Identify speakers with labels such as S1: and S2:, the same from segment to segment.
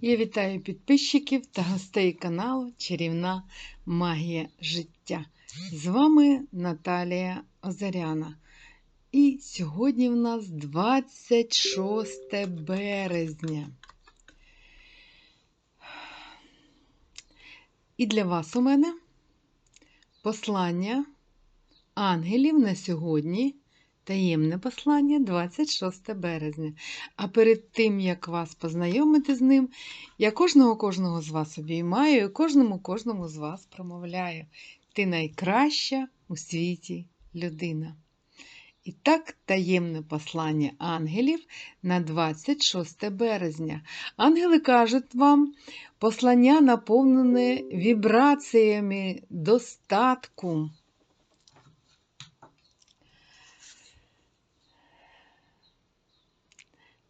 S1: Я вітаю підписчиків та гостей каналу Чарівна Магія життя. З вами Наталія Озаряна. І сьогодні в нас 26 березня. І для вас у мене послання ангелів на сьогодні. Таємне послання 26 березня. А перед тим, як вас познайомити з ним, я кожного кожного з вас обіймаю і кожному кожному з вас промовляю. Ти найкраща у світі людина. І так, таємне послання ангелів на 26 березня. Ангели кажуть вам, послання наповнене вібраціями достатку.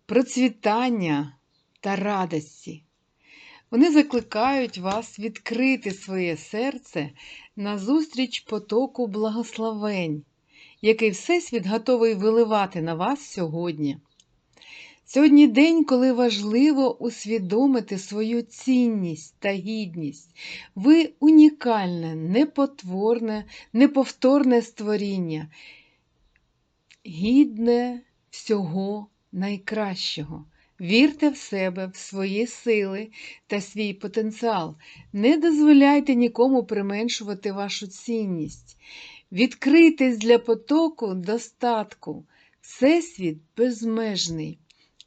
S1: Процвітання та радості. Вони закликають вас відкрити своє серце назустріч потоку благословень, який Всесвіт готовий виливати на вас сьогодні. Сьогодні день, коли важливо усвідомити свою цінність та гідність. Ви унікальне, непотворне, неповторне створіння, гідне всього найкращого. Вірте в себе, в свої сили та свій потенціал. Не дозволяйте нікому применшувати вашу цінність. Відкрийтесь для потоку достатку. Всесвіт безмежний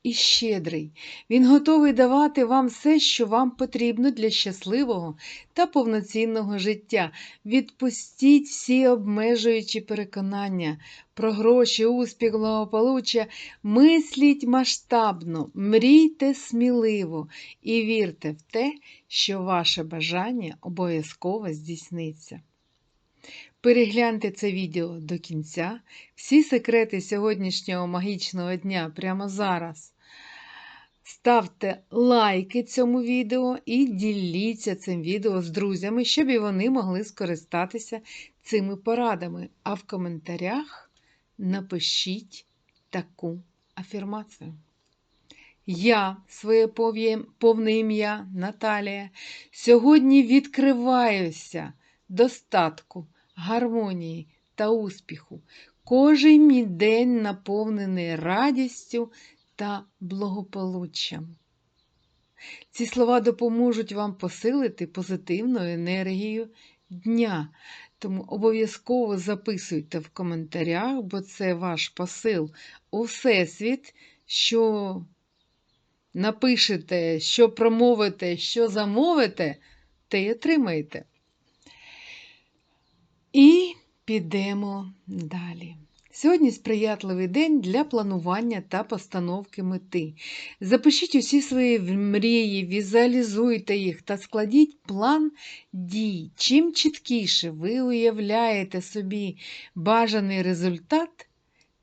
S1: і щедрий. Він готовий давати вам все, що вам потрібно для щасливого та повноцінного життя. Відпустіть всі обмежуючі переконання про гроші, успіх, благополуччя. Мисліть масштабно, мрійте сміливо і вірте в те, що ваше бажання обов'язково здійсниться. Перегляньте це відео до кінця. Всі секрети сьогоднішнього магічного дня прямо зараз. Ставте лайки цьому відео і діліться цим відео з друзями, щоб і вони могли скористатися цими порадами. А в коментарях напишіть таку афірмацію. Я, своє повне ім'я Наталія, сьогодні відкриваюся достатку гармонії та успіху. Кожен мій день наповнений радістю та благополуччям. Ці слова допоможуть вам посилити позитивну енергію дня. Тому обов'язково записуйте в коментарях, бо це ваш посил у Всесвіт, що напишете, що промовите, що замовите, те й отримаєте. І підемо далі. Сьогодні сприятливий день для планування та постановки мети. Запишіть усі свої мрії, візуалізуйте їх та складіть план дій. Чим чіткіше ви уявляєте собі бажаний результат,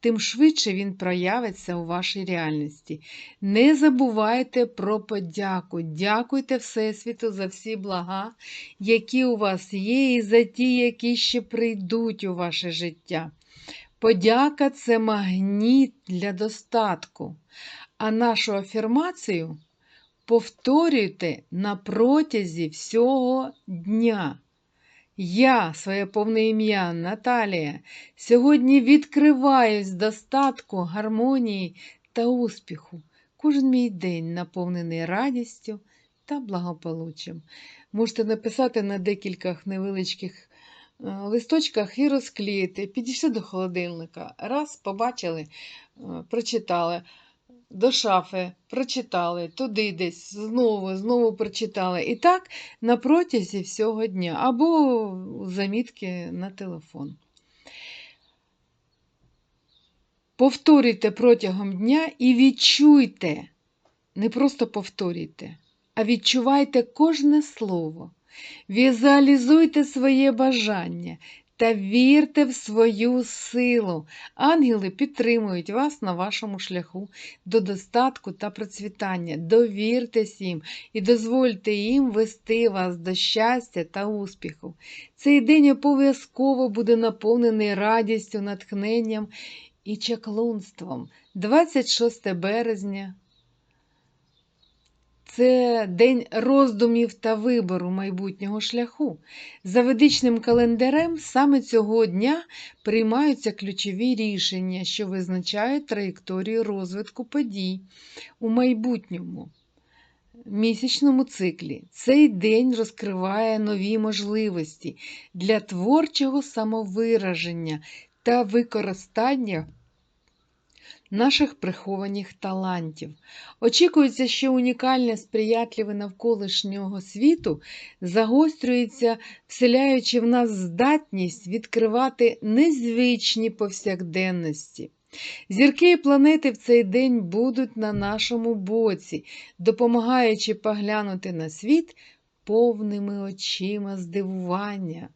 S1: тим швидше він проявиться у вашій реальності. Не забувайте про подяку. Дякуйте Всесвіту за всі блага, які у вас є, і за ті, які ще прийдуть у ваше життя. Подяка це магніт для достатку. А нашу афірмацію повторюйте на протязі всього дня. Я, своє повне ім'я Наталія, сьогодні відкриваюсь достатку, гармонії та успіху. Кожен мій день наповнений радістю та благополуччям. Можете написати на декількох невеличких е, листочках і розклеїти. Підійшли до холодильника. Раз, побачили, е, прочитали до шафи, прочитали, туди десь, знову, знову прочитали. І так на протязі всього дня, або замітки на телефон. Повторюйте протягом дня і відчуйте, не просто повторюйте, а відчувайте кожне слово. Візуалізуйте своє бажання, та вірте в свою силу. Ангели підтримують вас на вашому шляху до достатку та процвітання. Довіртесь їм і дозвольте їм вести вас до щастя та успіху. Цей день обов'язково буде наповнений радістю, натхненням і чаклунством. 26 березня. Це день роздумів та вибору майбутнього шляху. За ведичним календарем саме цього дня приймаються ключові рішення, що визначають траєкторію розвитку подій у майбутньому місячному циклі. Цей день розкриває нові можливості для творчого самовираження та використання наших прихованих талантів. Очікується, що унікальне сприятливе навколишнього світу загострюється, вселяючи в нас здатність відкривати незвичні повсякденності. Зірки і планети в цей день будуть на нашому боці, допомагаючи поглянути на світ повними очима здивування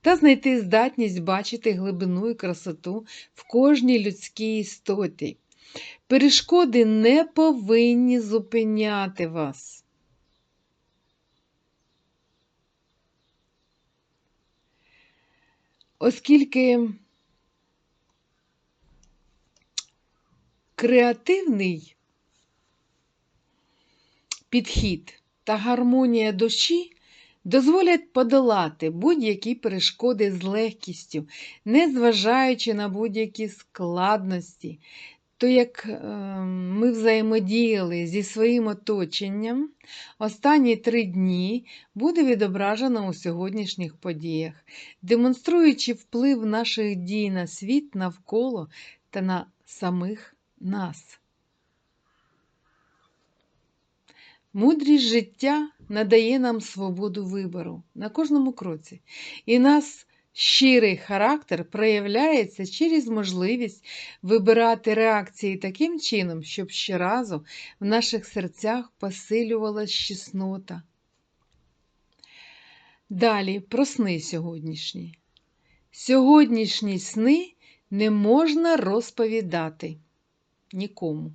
S1: та знайти здатність бачити глибину і красоту в кожній людській істоті. Перешкоди не повинні зупиняти вас. Оскільки креативний підхід та гармонія душі дозволять подолати будь-які перешкоди з легкістю, незважаючи на будь-які складності. То, як е, ми взаємодіяли зі своїм оточенням, останні три дні буде відображено у сьогоднішніх подіях, демонструючи вплив наших дій на світ навколо та на самих нас. Мудрість життя надає нам свободу вибору на кожному кроці. І нас щирий характер проявляється через можливість вибирати реакції таким чином, щоб щоразу в наших серцях посилювалась чеснота. Далі про сни сьогоднішні. Сьогоднішні сни не можна розповідати нікому.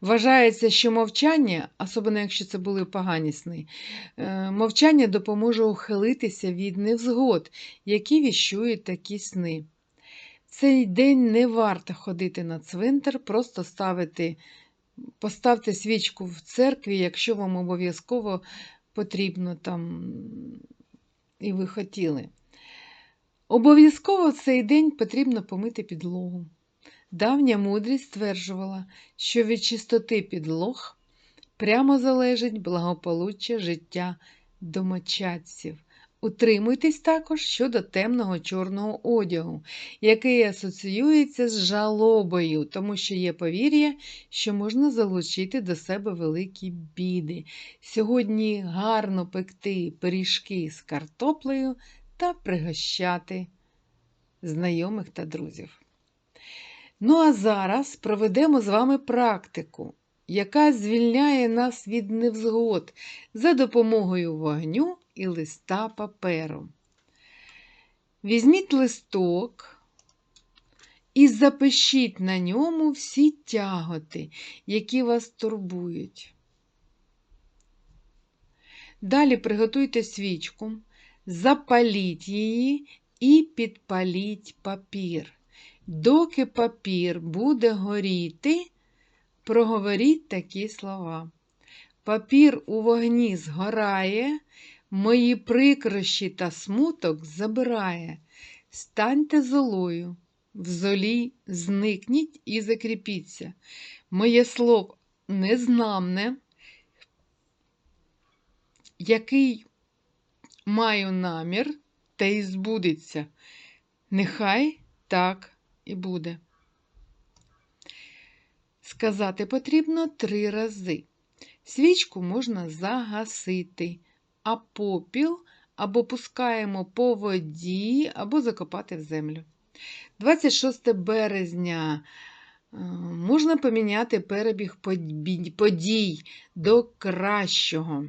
S1: Вважається, що мовчання, особливо якщо це були погані сни, е, мовчання допоможе ухилитися від невзгод, які віщують такі сни. Цей день не варто ходити на цвинтар, просто ставити, поставте свічку в церкві, якщо вам обов'язково потрібно там і ви хотіли. Обов'язково в цей день потрібно помити підлогу. Давня мудрість стверджувала, що від чистоти підлог прямо залежить благополуччя життя домочадців. Утримуйтесь також щодо темного чорного одягу, який асоціюється з жалобою, тому що є повір'я, що можна залучити до себе великі біди. Сьогодні гарно пекти пиріжки з картоплею та пригощати знайомих та друзів. Ну, а зараз проведемо з вами практику, яка звільняє нас від невзгод за допомогою вогню і листа паперу. Візьміть листок і запишіть на ньому всі тяготи, які вас турбують. Далі приготуйте свічку, запаліть її і підпаліть папір. Доки папір буде горіти, проговоріть такі слова. Папір у вогні згорає, мої прикрощі та смуток забирає. Станьте золою, в золі зникніть і закріпіться. Моє слово незнамне, який маю намір, та й збудеться. Нехай так і буде. Сказати потрібно три рази. Свічку можна загасити, а попіл або пускаємо по воді, або закопати в землю. 26 березня е, можна поміняти перебіг подій до кращого.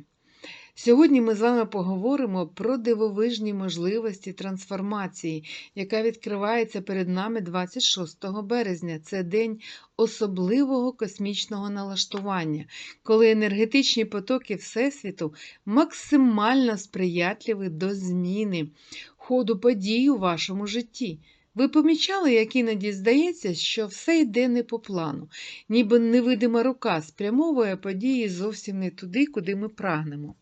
S1: Сьогодні ми з вами поговоримо про дивовижні можливості трансформації, яка відкривається перед нами 26 березня. Це день особливого космічного налаштування, коли енергетичні потоки Всесвіту максимально сприятливі до зміни, ходу подій у вашому житті. Ви помічали, як іноді здається, що все йде не по плану, ніби невидима рука спрямовує події зовсім не туди, куди ми прагнемо.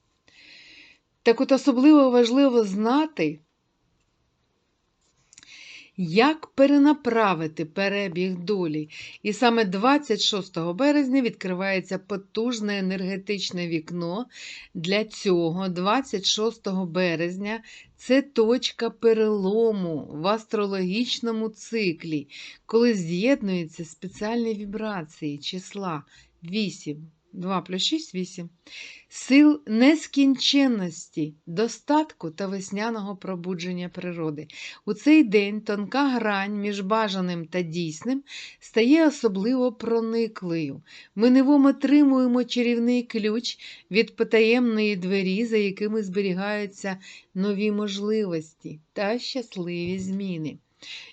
S1: Так от особливо важливо знати, як перенаправити перебіг долі. І саме 26 березня відкривається потужне енергетичне вікно. Для цього 26 березня це точка перелому в астрологічному циклі, коли з'єднуються спеціальні вібрації числа 8. 2 плюс 6 8. Сил нескінченності, достатку та весняного пробудження природи. У цей день тонка грань між бажаним та дійсним стає особливо прониклою. Ми невом отримуємо чарівний ключ від потаємної двері, за якими зберігаються нові можливості та щасливі зміни.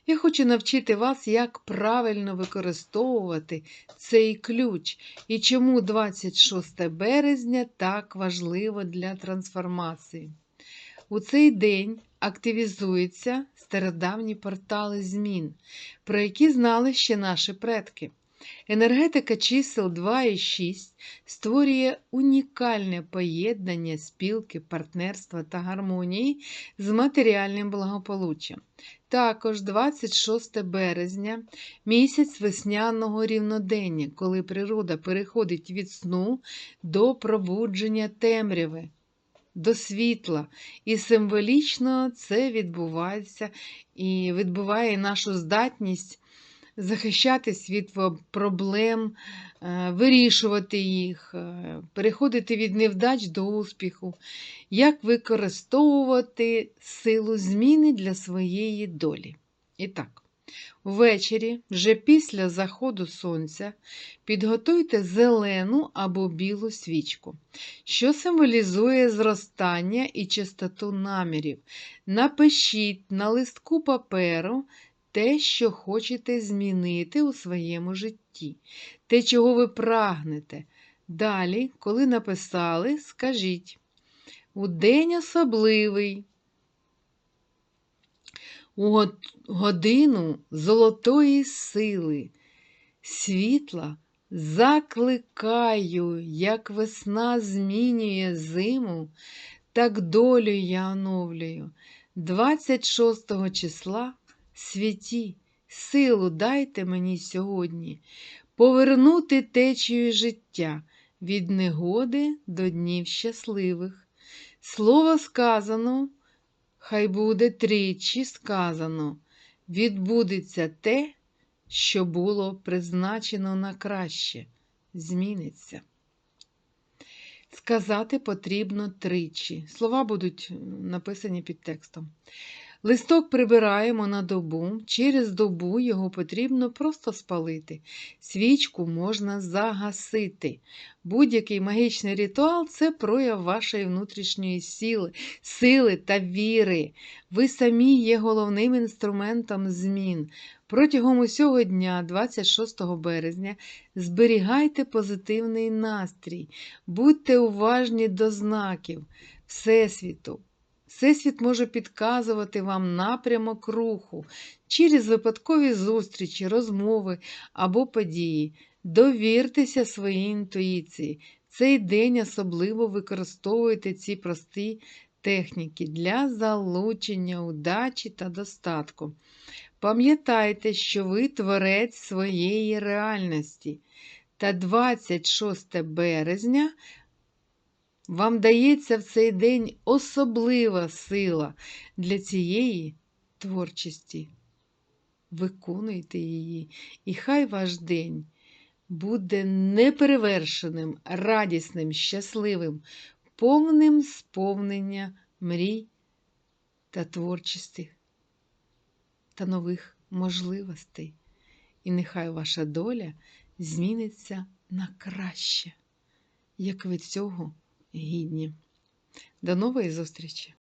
S1: Я хочу навчити вас, як правильно використовувати цей ключ і чому 26 березня так важливо для трансформації. У цей день активізуються стародавні портали змін, про які знали ще наші предки. Енергетика чисел 2 і 6 створює унікальне поєднання спілки, партнерства та гармонії з матеріальним благополуччям. Також 26 березня місяць весняного рівнодення, коли природа переходить від сну до пробудження темряви. До світла, і символічно це відбувається і відбуває нашу здатність захищатись від проблем, е, вирішувати їх, е, переходити від невдач до успіху, як використовувати силу зміни для своєї долі. І так, ввечері, вже після заходу сонця, підготуйте зелену або білу свічку, що символізує зростання і чистоту намірів. Напишіть на листку паперу те, що хочете змінити у своєму житті, те, чого ви прагнете. Далі, коли написали, скажіть у день особливий, у годину золотої сили, світла закликаю, як весна змінює зиму, так долю я оновлюю. 26 числа святі, силу дайте мені сьогодні повернути течію життя від негоди до днів щасливих. Слово сказано, хай буде тричі сказано, відбудеться те, що було призначено на краще, зміниться. Сказати потрібно тричі. Слова будуть написані під текстом. Листок прибираємо на добу, через добу його потрібно просто спалити. Свічку можна загасити. Будь-який магічний ритуал це прояв вашої внутрішньої сили, сили та віри. Ви самі є головним інструментом змін. Протягом усього дня, 26 березня, зберігайте позитивний настрій, будьте уважні до знаків Всесвіту. Всесвіт може підказувати вам напрямок руху через випадкові зустрічі, розмови або події. Довіртеся своїй інтуїції. Цей день особливо використовуйте ці прості техніки для залучення удачі та достатку. Пам'ятайте, що ви творець своєї реальності. Та 26 березня вам дається в цей день особлива сила для цієї творчості. Виконуйте її, і хай ваш день буде неперевершеним, радісним, щасливим, повним сповнення мрій та творчості та нових можливостей. І нехай ваша доля зміниться на краще, як ви цього гідні. До нової зустрічі!